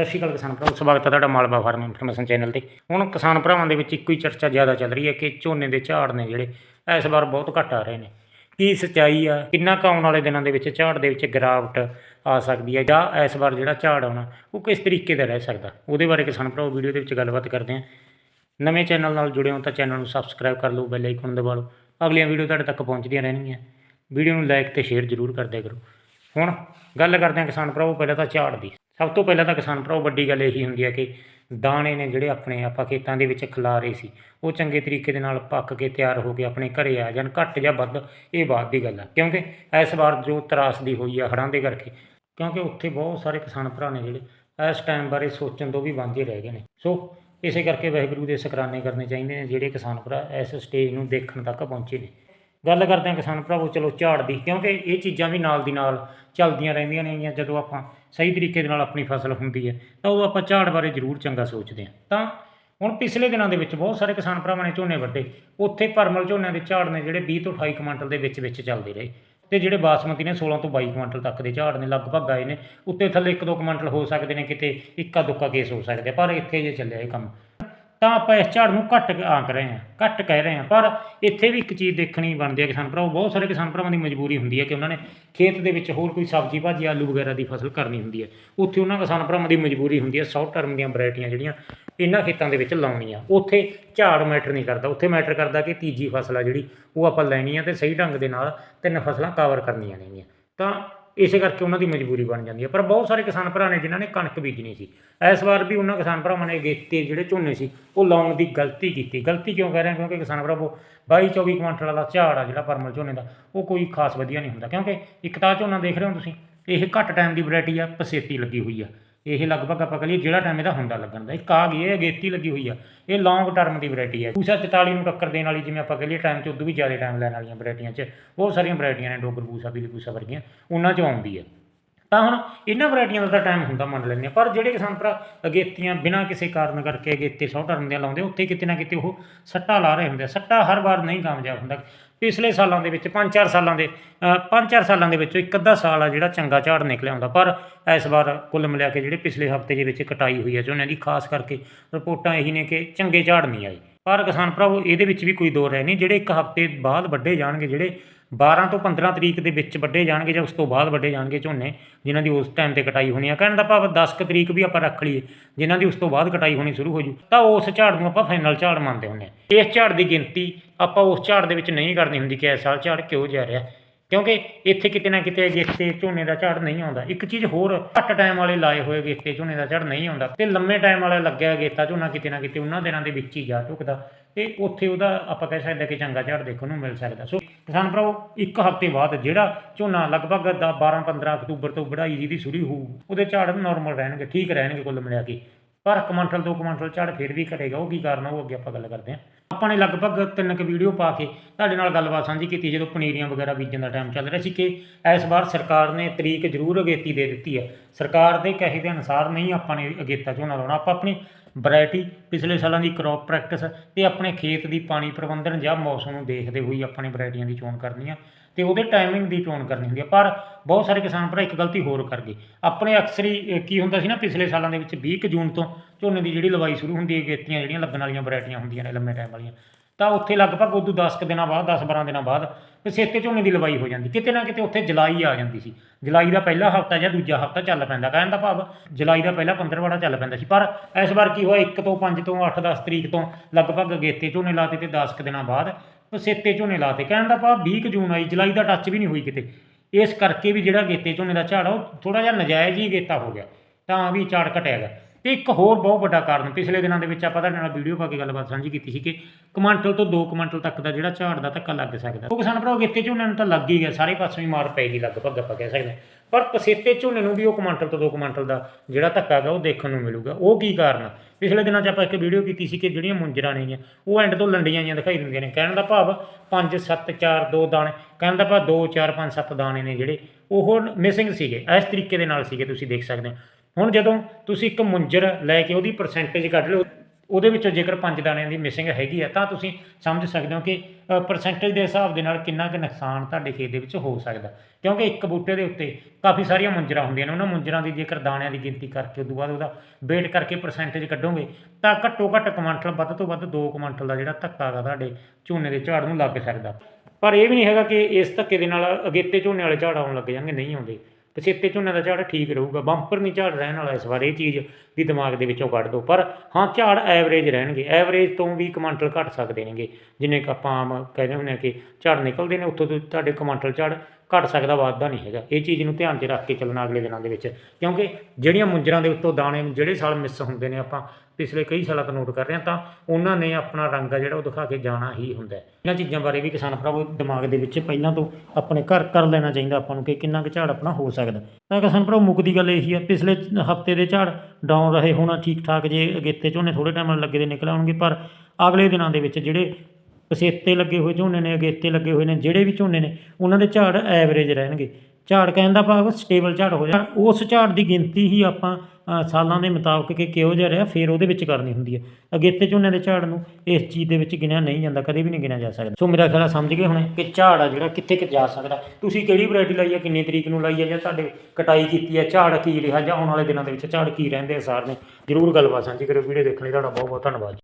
ਸਤਿ ਸ਼੍ਰੀ ਅਕਾਲ ਕਿਸਾਨ ਭਰਾਵੋ, ਸਵਾਗਤ ਹੈ ਤੁਹਾਡਾ ਮਾਲਵਾ ਫਾਰਮ ਇਨਫੋਰਮੇਸ਼ਨ ਚੈਨਲ ਤੇ। ਹੁਣ ਕਿਸਾਨ ਭਰਾਵਾਂ ਦੇ ਵਿੱਚ ਇੱਕੋ ਹੀ ਚਰਚਾ ਜ਼ਿਆਦਾ ਚੱਲ ਰਹੀ ਹੈ ਕਿ ਝੋਨੇ ਦੇ ਝਾੜ ਨੇ ਜਿਹੜੇ, ਇਸ ਵਾਰ ਬਹੁਤ ਘੱਟ ਆ ਰਹੇ ਨੇ। ਕੀ ਸੱਚਾਈ ਆ, ਕਿੰਨਾ ਕੁ ਆਉਣ ਵਾਲੇ ਦਿਨਾਂ ਦੇ ਵਿੱਚ ਝਾੜ ਦੇ ਵਿੱਚ ਗਿਰਾਵਟ ਆ ਸਕਦੀ ਹੈ ਜਾਂ ਇਸ ਵਾਰ ਜਿਹੜਾ ਝਾੜ ਆਉਣਾ, ਉਹ ਕਿਸ ਤਰੀਕੇ ਦਾ ਰਹਿ ਸਕਦਾ? ਉਹਦੇ ਬਾਰੇ ਕਿਸਾਨ ਭਰਾਓ ਵੀਡੀਓ ਦੇ ਵਿੱਚ ਗੱਲਬਾਤ ਕਰਦੇ ਹਾਂ। ਨਵੇਂ ਚੈਨਲ ਨਾਲ ਜੁੜੇ ਹੋ ਤਾਂ ਚੈਨਲ ਨੂੰ ਸਬਸਕ੍ਰਾਈਬ ਕਰ ਲਓ, ਬੈਲ ਆਈਕਨ ਦਬਾ ਲਓ। ਅਗਲੀਆਂ ਵੀਡੀਓ ਤੁਹਾਡੇ ਤੱਕ ਪਹੁੰਚਦੀਆਂ ਰਹਿਣਗੀਆਂ। ਵੀਡੀਓ ਨੂੰ ਲਾਈਕ ਤੇ ਸ਼ੇਅਰ ਜ਼ਰੂਰ ਕਰ ਕਰੋ। ਹੁਣ ਗੱਲ ਕਰਦੇ ਹਾਂ ਕਿਸਾਨ ਭਰਾਓ ਪਹਿਲਾਂ ਤਾਂ ਝਾੜ ਦੀ। ਸਭ ਤੋਂ ਪਹਿਲਾਂ ਤਾਂ ਕਿਸਾਨ ਭਰਾਓ, ਵੱਡੀ ਗੱਲ ਇਹੀ ਹੁੰਦੀ ਹੈ ਕਿ ਦਾਣੇ ਨੇ ਜਿਹੜੇ ਆਪਣੇ ਆਪਾਂ ਖੇਤਾਂ ਦੇ ਵਿੱਚ ਖਿਲਾਰੇ ਸੀ, ਉਹ ਚੰਗੇ ਤਰੀਕੇ ਦੇ ਨਾਲ ਪੱਕ ਕੇ ਤਿਆਰ ਹੋ ਕੇ ਆਪਣੇ ਘਰੇ ਆ ਜਾਣ, ਘੱਟ ਜਾਂ ਵੱਧ, ਇਹ ਬਾਤ ਦੀ ਗੱਲ ਆ ਕਿਉਂਕਿ ਇਸ ਵਾਰ ਜੋ ਤਰਾਸਦੀ ਹੋਈ ਆ ਹੜ੍ਹਾਂ ਦੇ ਕਰਕੇ, ਕਿਉਂਕਿ ਉੱਥੇ ਬਹੁਤ ਸਾਰੇ ਕਿਸਾਨ ਭਰਾ ਨੇ ਜਿਹੜੇ ਇਸ ਟਾਈਮ ਬਾਰੇ ਸੋਚਣ ਤੋਂ ਵੀ ਵਾਂਝੇ ਰਹਿ ਗਏ ਨੇ। ਸੋ ਇਸੇ ਕਰਕੇ ਵਾਹਿਗੁਰੂ ਦੇ ਸ਼ੁਕਰਾਨੇ ਕਰਨੇ ਚਾਹੀਦੇ ਨੇ, ਜਿਹੜੇ ਕਿਸਾਨ ਭਰਾ ਇਸ ਸਟੇਜ ਨੂੰ ਦੇਖਣ ਤੱਕ ਪਹੁੰਚੇ ਨੇ। ਗੱਲ ਕਰਦੇ ਹਾਂ ਕਿਸਾਨ ਭਰਾਵੋ, ਚਲੋ ਝਾੜ ਦੀ, ਕਿਉਂਕਿ ਇਹ ਚੀਜ਼ਾਂ ਵੀ ਨਾਲ ਦੀ ਨਾਲ ਚੱਲਦੀਆਂ ਰਹਿੰਦੀਆਂ ਨੇ, ਜਾਂ ਜਦੋਂ ਆਪਾਂ ਸਹੀ ਤਰੀਕੇ ਦੇ ਨਾਲ ਆਪਣੀ ਫਸਲ ਹੁੰਦੀ ਹੈ, ਤਾਂ ਉਦੋਂ ਆਪਾਂ ਝਾੜ ਬਾਰੇ ਜ਼ਰੂਰ ਚੰਗਾ ਸੋਚਦੇ ਹਾਂ। ਤਾਂ ਹੁਣ ਪਿਛਲੇ ਦਿਨਾਂ ਦੇ ਵਿੱਚ ਬਹੁਤ ਸਾਰੇ ਕਿਸਾਨ ਭਰਾਵਾਂ ਨੇ ਝੋਨੇ ਵੱਡੇ ਉੱਥੇ ਪਰਮਲ ਝੋਨਿਆਂ ਦੇ ਝਾੜ ਨੇ ਜਿਹੜੇ 20 ਤੋਂ 28 ਕੁਇੰਟਲ ਦੇ ਵਿੱਚ ਵਿੱਚ ਚੱਲਦੇ ਰਹੇ ਤੇ ਜਿਹੜੇ ਬਾਸਮਤੀ ਨੇ 16 ਤੋਂ 22 ਕੁਇੰਟਲ ਤੱਕ ਦੇ ਝਾੜ ਨੇ, ਲਗਭਗ ਆਏ ਨੇ ਉੱਤੇ ਥੱਲੇ 1-2 ਕੁਇੰਟਲ ਹੋ ਸਕਦੇ ਨੇ, ਕਿਤੇ ਇੱਕਾ ਦੁੱਕਾ ਕੇਸ ਹੋ ਸਕਦੇ ਪਰ ਇੱਥੇ ਜੇ ਚੱਲਿਆ ਇਹ ਕੰਮ ਤਾਂ ਆਪਾਂ ਇਸ ਝਾੜ ਨੂੰ ਘੱਟ ਆਂਕ ਰਹੇ ਹਾਂ, ਘੱਟ ਕਹਿ ਰਹੇ ਹਾਂ। ਪਰ ਇੱਥੇ ਵੀ ਇੱਕ ਚੀਜ਼ ਦੇਖਣੀ ਬਣਦੀ ਹੈ ਕਿਸਾਨ ਭਰਾਵੋ ਬਹੁਤ ਸਾਰੇ ਕਿਸਾਨ ਭਰਾਵਾਂ ਦੀ ਮਜਬੂਰੀ ਹੁੰਦੀ ਹੈ ਕਿ ਉਹਨਾਂ ਨੇ ਖੇਤ ਦੇ ਵਿੱਚ ਹੋਰ ਕੋਈ ਸਬਜ਼ੀ, ਭਾਜੀ, ਆਲੂ ਵਗੈਰਾ ਦੀ ਫਸਲ ਕਰਨੀ ਹੁੰਦੀ ਹੈ। ਉੱਥੇ ਉਹਨਾਂ ਕਿਸਾਨ ਭਰਾਵਾਂ ਦੀ ਮਜਬੂਰੀ ਹੁੰਦੀ ਹੈ ਸ਼ਾਰਟ ਟਰਮ ਦੀਆਂ ਵੈਰਾਈਟੀਆਂ ਜਿਹੜੀਆਂ ਇਹਨਾਂ ਖੇਤਾਂ ਦੇ ਵਿੱਚ ਲਾਉਣੀਆਂ। ਉੱਥੇ ਝਾੜ ਮੈਟਰ ਨਹੀਂ ਕਰਦਾ। ਉੱਥੇ ਮੈਟਰ ਕਰਦਾ ਕਿ ਤੀਜੀ ਫਸਲ ਆ ਜਿਹੜੀ, ਉਹ ਆਪਾਂ ਲੈਣੀ ਆ ਤੇ ਸਹੀ ਢੰਗ ਦੇ ਨਾਲ ਤਿੰਨ ਫਸਲਾਂ ਕਵਰ ਕਰਨੀਆਂ ਨੇਗੀਆਂ। ਤਾਂ ਇਸੇ ਕਰਕੇ ਉਹਨਾਂ ਦੀ ਮਜਬੂਰੀ ਬਣ ਜਾਂਦੀ ਹੈ। ਪਰ ਬਹੁਤ ਸਾਰੇ ਕਿਸਾਨ ਭਰਾ ਨੇ ਜਿਨ੍ਹਾਂ ਨੇ ਕਣਕ ਬੀਜਣੀ ਸੀ, ਇਸ ਵਾਰ ਵੀ ਉਹਨਾਂ ਕਿਸਾਨ ਭਰਾਵਾਂ ਨੇ ਗੇਤੇ ਜਿਹੜੇ ਝੋਨੇ ਸੀ, ਉਹ ਲਾਉਣ ਦੀ ਗਲਤੀ ਕੀਤੀ। ਗਲਤੀ ਕਿਉਂ ਕਹਿ ਰਹੇ ਕਿਉਂਕਿ ਕਿਸਾਨ ਭਰਾਵੋ 22 24 ਕੁਇੰਟਲ ਵਾਲਾ ਝਾੜ ਆ ਜਿਹੜਾ ਪਰਮਲ ਝੋਨੇ ਦਾ, ਉਹ ਕੋਈ ਖਾਸ ਵਧੀਆ ਨਹੀਂ ਹੁੰਦਾ। ਕਿਉਂਕਿ ਇੱਕ ਤਾਂ ਝੋਨਾ ਦੇਖ ਰਹੇ ਹੋ ਤੁਸੀਂ, ਇਹ ਘੱਟ ਟਾਈਮ ਦੀ ਵੈਰਾਈਟੀ ਆ, ਪਸੇਤੀ ਲੱਗੀ ਹੋਈ ਆ। ਇਹ ਲਗਭਗ ਆਪਾਂ ਕਹੀਏ ਜਿਹੜਾ ਟਾਈਮ ਇਹਦਾ ਹੁੰਦਾ ਲੱਗਣ ਦਾ। ਇੱਕ ਆ ਗਈ ਇਹ ਅਗੇਤੀ ਲੱਗੀ ਹੋਈ ਆ। ਇਹ ਲੌਂਗ ਟਰਮ ਦੀ ਵੈਰਾਈਟੀ ਹੈ ਪੂਸਾ 44 ਨੂੰ ਟੱਕਰ ਦੇਣ ਵਾਲੀ, ਜਿਵੇਂ ਆਪਾਂ ਕਹੀਏ ਟਾਈਮ 'ਚ ਉਦੋਂ ਵੀ ਜ਼ਿਆਦਾ ਟਾਈਮ ਲੈਣ ਵਾਲੀਆਂ ਵੈਰਾਈਟੀਆਂ 'ਚ, ਬਹੁਤ ਸਾਰੀਆਂ ਵੈਰਾਈਟੀਆਂ ਨੇ, ਡੋਗਰ ਪੂਸਾ ਬਿਲੀ ਪੂਸਾ ਵਰਗੀਆਂ, ਉਹਨਾਂ 'ਚੋਂ ਆਉਂਦੀ ਹੈ ਤਾਂ ਹੁਣ ਇਹਨਾਂ ਵੈਰਾਈਟੀਆਂ ਦਾ ਤਾਂ ਟਾਈਮ ਹੁੰਦਾ ਮੰਨ ਲੈਂਦੇ ਹਾਂ। ਪਰ ਜਿਹੜੇ ਕਿਸਾਨ ਭਰਾ ਅਗੇਤੀਆਂ ਬਿਨਾਂ ਕਿਸੇ ਕਾਰਨ ਕਰਕੇ ਅਗੇਤੇ ਸੌ ਟਰਮ ਦੀਆਂ ਲਾਉਂਦੇ ਉੱਥੇ ਕਿਤੇ ਨਾ ਕਿਤੇ ਉਹ ਸੱਟਾ ਲਾ ਰਹੇ ਹੁੰਦੇ ਆ। ਸੱਟਾ ਹਰ ਵਾਰ ਨਹੀਂ ਕਾਮਯਾਬ ਹੁੰਦਾ। ਪਿਛਲੇ ਸਾਲਾਂ ਦੇ ਵਿੱਚ 5-4 ਸਾਲਾਂ ਦੇ 5-4 ਸਾਲਾਂ ਦੇ ਵਿੱਚੋਂ ਇੱਕ ਅੱਧਾ ਸਾਲ ਆ ਜਿਹੜਾ ਚੰਗਾ ਝਾੜ ਨਿਕਲਿਆ ਹੁੰਦਾ। ਪਰ ਇਸ ਵਾਰ ਕੁੱਲ ਮਿਲਾ ਕੇ ਜਿਹੜੇ ਪਿਛਲੇ ਹਫ਼ਤੇ ਦੇ ਵਿੱਚ ਕਟਾਈ ਹੋਈ ਹੈ ਝੋਨਿਆਂ ਦੀ, ਖਾਸ ਕਰਕੇ ਰਿਪੋਰਟਾਂ ਇਹੀ ਨੇ ਕਿ ਚੰਗੇ ਝਾੜ ਨਹੀਂ ਆਏ। ਪਰ ਕਿਸਾਨ ਭਰਾਵੋ, ਇਹਦੇ ਵਿੱਚ ਵੀ ਕੋਈ ਦੋ ਰਹਿ ਨਹੀਂ। ਜਿਹੜੇ ਇੱਕ ਹਫ਼ਤੇ ਬਾਅਦ ਵੱਡੇ ਜਾਣਗੇ, ਜਿਹੜੇ 12 ਤੋਂ 15 ਤਰੀਕ ਦੇ ਵਿੱਚ ਵੱਡੇ ਜਾਣਗੇ ਜਾਂ ਉਸ ਤੋਂ ਬਾਅਦ ਵੱਡੇ ਜਾਣਗੇ ਝੋਨੇ, ਜਿਨ੍ਹਾਂ ਦੀ ਉਸ ਟਾਈਮ ਤੇ ਕਟਾਈ ਹੋਣੀ ਆ। ਕਹਿਣ ਦਾ ਭਾਵ 10 ਕੁ ਤਰੀਕ ਵੀ ਆਪਾਂ ਰੱਖ ਲਈਏ, ਜਿਨ੍ਹਾਂ ਦੀ ਉਸ ਤੋਂ ਬਾਅਦ ਕਟਾਈ ਹੋਣੀ ਸ਼ੁਰੂ ਹੋ ਜੂ। ਤਾਂ ਉਸ ਝਾੜ ਨੂੰ ਆਪਾਂ ਫਾਈਨਲ ਝਾੜ ਮੰਨਦੇ ਹੁੰਦੇ ਆ ਇਸ ਝਾੜ ਦੀ ਗਿਣਤੀ ਆਪਾਂ ਉਸ ਝਾੜ ਦੇ ਵਿੱਚ ਨਹੀਂ ਕਰਨੀ ਹੁੰਦੀ ਕਿ ਇਸ ਸਾਲ ਝਾੜ ਕਿਉਂ ਜਾ ਰਿਹਾ। ਕਿਉਂਕਿ ਇੱਥੇ ਕਿਤੇ ਨਾ ਕਿਤੇ ਗੇਤੇ, ਝੋਨੇ ਦਾ ਝਾੜ ਨਹੀਂ ਆਉਂਦਾ। ਇੱਕ ਚੀਜ਼ ਹੋਰ ਘੱਟ ਟਾਈਮ ਵਾਲੇ ਲਾਏ ਹੋਏ ਗੇਤੇ, ਝੋਨੇ ਦਾ ਝਾੜ ਨਹੀਂ ਆਉਂਦਾ। ਤੇ ਲੰਮੇ ਟਾਈਮ ਵਾਲਾ ਲੱਗਿਆ ਗੇਤਾ, ਝੋਨਾ ਕਿਤੇ ਨਾ ਕਿਤੇ ਉਹਨਾਂ ਦਿਨਾਂ ਦੇ ਵਿੱਚ ਹੀ ਜਾ ਢੁਕਦਾ ਤੇ ਉੱਥੇ ਉਹਦਾ ਆਪਾਂ ਕਹਿ ਸਕਦੇ ਹਾਂ ਕਿ ਚੰਗਾ ਝਾੜ ਦੇਖਣ ਨੂੰ ਮਿਲ ਸਕਦਾ। ਸੋ ਕਿਸਾਨ ਭਰਾਵੋ, ਇੱਕ ਹਫ਼ਤੇ ਬਾਅਦ ਜਿਹੜਾ ਝੋਨਾ ਲਗਭਗ 12 15 ਅਕਤੂਬਰ ਤੋਂ ਵਢਾਈ ਜਿਹਦੀ ਸ਼ੁਰੂ ਹੋਊ, ਉਹਦੇ ਝਾੜ ਨਾਰਮਲ ਰਹਿਣਗੇ, ਠੀਕ ਰਹਿਣਗੇ ਕੁੱਲ ਮਿਲਾ ਕੇ। ਪਰ ਕਮੰਟਲ ਦੋ ਕਮੰਟਲ ਝਾੜ ਫਿਰ ਵੀ ਘਟੇਗਾ, ਉਹ ਕੀ ਕਾਰਨ ਉਹ ਅੱਗੇ ਆਪਾਂ ਗੱਲ ਕਰਦੇ ਹਾਂ। ਆਪਾਂ ਨੇ ਲਗਭਗ ਤਿੰਨ ਕੁ ਵੀਡੀਓ ਪਾ ਕੇ ਤੁਹਾਡੇ ਨਾਲ ਗੱਲਬਾਤ ਸਾਂਝੀ ਕੀਤੀ, ਜਦੋਂ ਪਨੀਰੀਆਂ ਵਗੈਰਾ ਬੀਜਣ ਦਾ ਟਾਈਮ ਚੱਲ ਰਿਹਾ ਸੀ ਕਿ ਇਸ ਵਾਰ ਸਰਕਾਰ ਨੇ ਤਰੀਕ ਜ਼ਰੂਰ ਅਗੇਤੀ ਦੇ ਦਿੱਤੀ ਹੈ। ਸਰਕਾਰ ਦੇ ਕਹੇ ਦੇ ਅਨੁਸਾਰ ਨਹੀਂ ਆਪਾਂ ਨੇ ਅਗੇਤਾ ਝੋਨਾ ਲਾਉਣਾ, ਆਪਾਂ ਆਪਣੀ ਵੈਰਾਈਟੀ ਪਿਛਲੇ ਸਾਲਾਂ ਦੀ ਕ੍ਰੌਪ ਪ੍ਰੈਕਟਿਸ ਤੇ ਆਪਣੇ ਖੇਤ ਦੀ ਪਾਣੀ ਪ੍ਰਬੰਧਨ ਜਾਂ ਮੌਸਮ ਨੂੰ ਦੇਖਦੇ ਹੋਈ ਆਪਣੇ ਵੈਰਾਈਟੀਆਂ ਦੀ ਚੋਣ ਕਰਨੀ ਆ। ਤੇ ਉਹਦੇ ਟਾਈਮਿੰਗ ਦੀ ਚੋਣ ਕਰਨੀ ਹੁੰਦੀ ਹੈ ਪਰ ਬਹੁਤ ਸਾਰੇ ਕਿਸਾਨ ਭਰਾ ਇੱਕ ਗਲਤੀ ਹੋਰ ਕਰ ਗਏ। ਆਪਣੇ ਅਕਸਰੀ ਅਹ, ਕੀ ਹੁੰਦਾ ਸੀ ਨਾ ਪਿਛਲੇ ਸਾਲਾਂ ਦੇ ਵਿੱਚ 20 ਕੁ ਜੂਨ ਤੋਂ ਝੋਨੇ ਦੀ ਜਿਹੜੀ ਲਵਾਈ ਸ਼ੁਰੂ ਹੁੰਦੀ ਹੈ ਗੇਤੀਆਂ ਜਿਹੜੀਆਂ ਲੱਗਣ ਵਾਲੀਆਂ ਵੈਰਾਈਟੀਆਂ ਹੁੰਦੀਆਂ ਨੇ ਲੰਮੇ ਟਾਈਮ ਵਾਲੀਆਂ। ਤਾਂ ਉੱਥੇ ਲਗਭਗ ਉਦੋਂ 10 ਕੁ ਦਿਨਾਂ ਬਾਅਦ 10-12 ਦਿਨਾਂ ਬਾਅਦ ਪਸੇਤੇ ਝੋਨੇ ਦੀ ਲਵਾਈ ਹੋ ਜਾਂਦੀ। ਕਿਤੇ ਨਾ ਕਿਤੇ ਉੱਥੇ ਜੁਲਾਈ ਆ ਜਾਂਦੀ ਸੀ। ਜੁਲਾਈ ਦਾ ਪਹਿਲਾ ਹਫਤਾ ਜਾਂ ਦੂਜਾ ਹਫਤਾ ਚੱਲ ਪੈਂਦਾ। ਕਹਿਣ ਦਾ ਭਾਵ ਜੁਲਾਈ ਦਾ ਪਹਿਲਾ 15 ਵਾੜਾ ਚੱਲ ਪੈਂਦਾ ਸੀ। ਪਰ ਇਸ ਵਾਰ ਕੀ ਹੋਇਆ 1 ਤੋਂ 5 ਤੋਂ 8-10 ਤਰੀਕ ਤੋਂ ਲਗਭਗ ਅਗੇਤੇ ਝੋਨੇ ਲਾਤੇ ਤੇ 10 ਕੁ ਦਿਨਾਂ ਬਾਅਦ ਪਸੇਤੇ ਝੋਨੇ ਲਾਤੇ ਕਹਿਣ ਦਾ ਭਾਵ 20 ਕੁ ਜੂਨ ਆਈ, ਜੁਲਾਈ ਦਾ ਟੱਚ ਵੀ ਨਹੀਂ ਹੋਈ ਕਿਤੇ। ਇਸ ਕਰਕੇ ਵੀ ਜਿਹੜਾ ਗੇਤੇ ਝੋਨੇ ਦਾ ਝਾੜ ਆ, ਉਹ ਥੋੜਾ ਜਿਹਾ ਨਜਾਇਜ਼ ਹੀ ਗੇਤਾ ਹੋ ਗਿਆ। ਤਾਂ ਵੀ ਝਾੜ ਘਟਿਆ ਗਿਆ। ਤੇ ਇੱਕ ਹੋਰ ਬਹੁਤ ਵੱਡਾ ਕਾਰਨ, ਪਿਛਲੇ ਦਿਨਾਂ ਦੇ ਵਿੱਚ ਆਪਾਂ ਤੁਹਾਡੇ ਨਾਲ ਵੀਡੀਓ ਪਾ ਕੇ ਗੱਲਬਾਤ ਸਾਂਝੀ ਕੀਤੀ ਸੀ ਕਿ ਕਮਾਂਟਲ ਤੋਂ 2 ਕਮਾਂਟਲ ਤੱਕ ਦਾ ਜਿਹੜਾ ਝਾੜ ਦਾ ਧੱਕਾ ਲੱਗ ਸਕਦਾ। ਉਹ ਕਿਸਾਨ ਭਰਾ ਗੇਤੇ ਝੋਨੇ ਨੂੰ ਤਾਂ ਲੱਗ ਹੀ ਗਿਆ, ਸਾਰੇ ਪਾਸੋਂ ਹੀ ਮਾਰ ਪੈ ਲਗਭਗ ਆਪਾਂ ਕਹਿ ਸਕਦੇ ਹਾਂ। ਪਰ ਪਸੇਤੇ ਝੋਨੇ ਨੂੰ ਵੀ ਉਹ ਕਮਾਂਟਲ ਤੋਂ 2 ਕਮਾਂਟਲ ਦਾ ਜਿਹੜਾ ਧੱਕਾ ਹੈਗਾ, ਉਹ ਦੇਖਣ ਨੂੰ ਮਿਲੂਗਾ। ਉਹ ਕੀ ਕਾਰਨ ਆ? ਪਿਛਲੇ ਦਿਨਾਂ 'ਚ ਆਪਾਂ ਇੱਕ ਵੀਡੀਓ ਕੀਤੀ ਸੀ ਕਿ ਜਿਹੜੀਆਂ ਮੁੰਜਰਾਂ ਨੇਗੀਆਂ, ਉਹ ਐਂਡ ਤੋਂ ਲੰਡੀਆਂ ਜਿਹੀਆਂ ਦਿਖਾਈ ਦਿੰਦੀਆਂ ਨੇ। ਕਹਿਣ ਦਾ ਭਾਵ 5 7 4 2 ਦਾਣੇ। ਕਹਿਣ ਦਾ ਭਾਵ 2 4 5 7 ਦਾਣੇ ਨੇ ਜਿਹੜੇ ਉਹ ਮਿਸਿੰਗ ਸੀਗੇ। ਇਸ ਤਰੀਕੇ ਦੇ ਨਾਲ ਸੀਗੇ, ਤੁਸੀਂ ਦੇਖ ਸਕਦੇ ਹੋ। ਹੁਣ ਜਦੋਂ ਤੁਸੀਂ ਇੱਕ ਮੁੰਜਰ ਲੈ ਕੇ ਉਹਦੀ ਪਰਸੈਂਟੇਜ ਕੱਢ ਲਓ ਉਹਦੇ ਵਿੱਚੋਂ ਜੇਕਰ ਪੰਜ ਦਾਣਿਆਂ ਦੀ ਮਿਸਿੰਗ ਹੈਗੀ ਹੈ ਤਾਂ ਤੁਸੀਂ ਸਮਝ ਸਕਦੇ ਹੋ ਕਿ ਪਰਸੈਂਟੇਜ ਦੇ ਹਿਸਾਬ ਦੇ ਨਾਲ ਕਿੰਨਾ ਕੁ ਨੁਕਸਾਨ ਤੁਹਾਡੇ ਖੇਤ ਦੇ ਵਿੱਚ ਹੋ ਸਕਦਾ। ਕਿਉਂਕਿ ਇੱਕ ਬੂਟੇ ਦੇ ਉੱਤੇ ਕਾਫੀ ਸਾਰੀਆਂ ਮੁੰਜਰਾ ਹੁੰਦੀਆਂ ਨੇ, ਉਹਨਾਂ ਮੁੰਜਰਾਂ ਦੀ ਜੇਕਰ ਦਾਣਿਆਂ ਦੀ ਗਿਣਤੀ ਕਰਕੇ, ਉਦੋਂ ਬਾਅਦ ਉਹਦਾ ਵੇਟ ਕਰਕੇ ਪਰਸੈਂਟੇਜ ਕੱਢੋਗੇ, ਤਾਂ ਘੱਟੋ ਘੱਟ ਕੁਆਂਟਲ, ਵੱਧ ਤੋਂ ਵੱਧ 2 ਕੁਆਂਟਲ ਦਾ ਜਿਹੜਾ ਧੱਕਾ ਹੈਗਾ ਤੁਹਾਡੇ ਝੋਨੇ ਦੇ ਝਾੜ ਨੂੰ ਲੱਗ ਸਕਦਾ। ਪਰ ਇਹ ਵੀ ਨਹੀਂ ਹੈਗਾ ਕਿ ਇਸ ਧੱਕੇ ਦੇ ਨਾਲ ਅਗੇਤੇ ਝੋਨੇ ਵਾਲੇ ਝਾੜ ਆਉਣ ਲੱਗ ਜਾਣਗੇ, ਨਹੀਂ ਆਉਂਦੇ। ਪਛੇਤੇ ਝੋਨੇ ਦਾ ਝਾੜ ਠੀਕ ਰਹੂਗਾ, ਬੰਪਰ ਨਹੀਂ ਝਾੜ ਰਹਿਣ ਵਾਲਾ ਇਸ ਵਾਰ, ਇਹ ਚੀਜ਼ ਵੀ ਦਿਮਾਗ ਦੇ ਵਿੱਚੋਂ ਕੱਢ ਦਿਓ। ਪਰ ਹਾਂ, ਝਾੜ ਐਵਰੇਜ ਰਹਿਣਗੇ ਐਵਰੇਜ ਤੋਂ ਵੀ ਕਮਾਂਟਲ ਘੱਟ ਸਕਦੇ ਨੇਗੇ। ਜਿੰਨੇ ਕੁ ਆਪਾਂ ਆਮ ਕਹਿੰਦੇ ਹੁੰਦੇ ਆ ਕਿ ਝਾੜ ਨਿਕਲਦੇ ਨੇ, ਉੱਥੋਂ ਤੋਂ ਤੁਹਾਡੇ ਕਮਾਂਟਲ ਝਾੜ ਘੱਟ ਸਕਦਾ ਵਾਧਾ ਨਹੀਂ ਹੈਗਾ। ਇਹ ਚੀਜ਼ ਨੂੰ ਧਿਆਨ 'ਚ ਰੱਖ ਕੇ ਚੱਲਣਾ ਅਗਲੇ ਦਿਨਾਂ ਦੇ ਵਿੱਚ। ਕਿਉਂਕਿ ਜਿਹੜੀਆਂ ਮੁੰਜਰਾਂ ਦੇ ਉੱਤੋਂ ਦਾਣੇ ਜਿਹੜੇ ਸਾਲ ਮਿਸ ਹੁੰਦੇ ਨੇ ਆਪਾਂ ਪਿਛਲੇ ਕਈ ਸਾਲਾਂ ਤੋਂ ਨੋਟ ਕਰ ਰਹੇ ਹਾਂ, ਤਾਂ ਉਹਨਾਂ ਨੇ ਆਪਣਾ ਰੰਗ ਆ ਜਿਹੜਾ ਉਹ ਦਿਖਾ ਕੇ ਜਾਣਾ ਹੀ ਹੁੰਦਾ ਇਹਨਾਂ ਚੀਜ਼ਾਂ ਬਾਰੇ ਵੀ ਕਿਸਾਨ ਭਰਾਵੋ ਦਿਮਾਗ ਦੇ ਵਿੱਚ ਪਹਿਲਾਂ ਤੋਂ ਆਪਣੇ ਘਰ ਕਰ ਲੈਣਾ ਚਾਹੀਦਾ ਆਪਾਂ ਨੂੰ ਕਿ ਕਿੰਨਾ ਕੁ ਝਾੜ ਆਪਣਾ ਹੋ ਸਕਦਾ। ਤਾਂ ਕਿਸਾਨ ਭਰਾਵੋ ਮੁੱਕਦੀ ਗੱਲ ਇਹੀ ਆ ਪਿਛਲੇ ਹਫ਼ਤੇ ਦੇ ਝਾੜ ਡਾਊਨ ਰਹੇ ਹੋਣਾ ਠੀਕ ਠਾਕ ਜੇ ਅਗੇਤੇ ਝੋਨੇ ਥੋੜੇ ਟਾਈਮ ਲੱਗੇ ਦੇ ਨਿਕਲ ਆਉਣਗੇ, ਪਰ ਅਗਲੇ ਦਿਨਾਂ ਦੇ ਵਿੱਚ ਜਿਹੜੇ ਪਸੇਤੇ ਲੱਗੇ ਹੋਏ, ਝੋਨੇ ਨੇ, ਅਗੇਤੇ ਲੱਗੇ ਹੋਏ ਨੇ, ਜਿਹੜੇ ਵੀ ਝੋਨੇ ਨੇ, ਉਹਨਾਂ ਦੇ ਝਾੜ ਐਵਰੇਜ ਰਹਿਣਗੇ। ਝਾੜ ਕਹਿਣ ਦਾ ਭਾਵ ਸਟੇਬਲ ਝਾੜ ਹੋ ਜਾ ਉਸ ਝਾੜ ਦੀ ਗਿਣਤੀ ਹੀ ਆਪਾਂ ਸਾਲਾਂ ਦੇ ਮੁਤਾਬਕ ਕਿ ਕਿਹੋ ਜਿਹਾ ਰਿਹਾ, ਫਿਰ ਉਹਦੇ ਵਿੱਚ ਕਰਨੀ ਹੁੰਦੀ ਹੈ। ਅਗੇਤੇ ਝੋਨੇ ਦੇ ਝਾੜ ਨੂੰ ਇਸ ਚੀਜ਼ ਦੇ ਵਿੱਚ ਗਿਣਿਆ ਨਹੀਂ ਜਾਂਦਾ, ਕਦੇ ਵੀ ਨਹੀਂ ਗਿਣਿਆ ਜਾ ਸਕਦਾ। ਸੋ ਮੇਰਾ ਖਿਆਲ ਆ ਸਮਝ ਗਏ ਹੁਣੇ ਕਿ ਝਾੜ ਆ ਜਿਹੜਾ ਕਿੱਥੇ ਕਿ ਜਾ ਸਕਦਾ। ਤੁਸੀਂ ਕਿਹੜੀ ਵੈਰਾਈਟੀ ਲਾਈ ਹੈ ਕਿੰਨੀ ਤਰੀਕ ਨੂੰ ਲਾਈ ਹੈ ਜਾਂ ਤੁਹਾਡੇ ਕਟਾਈ ਕੀਤੀ ਹੈ ਝਾੜ ਕੀ ਰਿਹਾ, ਜਾਂ ਆਉਣ ਵਾਲੇ ਦਿਨਾਂ ਦੇ ਵਿੱਚ ਝਾੜ ਕੀ ਰਹਿੰਦੇ ਆ ਸਾਰ ਨੇ। ਜਰੂਰ ਗੱਲਬਾਤ ਸਾਂਝੀ ਕਰਿਓ, ਵੀਡੀਓ ਦੇਖਣ ਲਈ ਤੁਹਾਡਾ ਬਹੁਤ ਬਹੁਤ ਧੰਨਵਾਦ।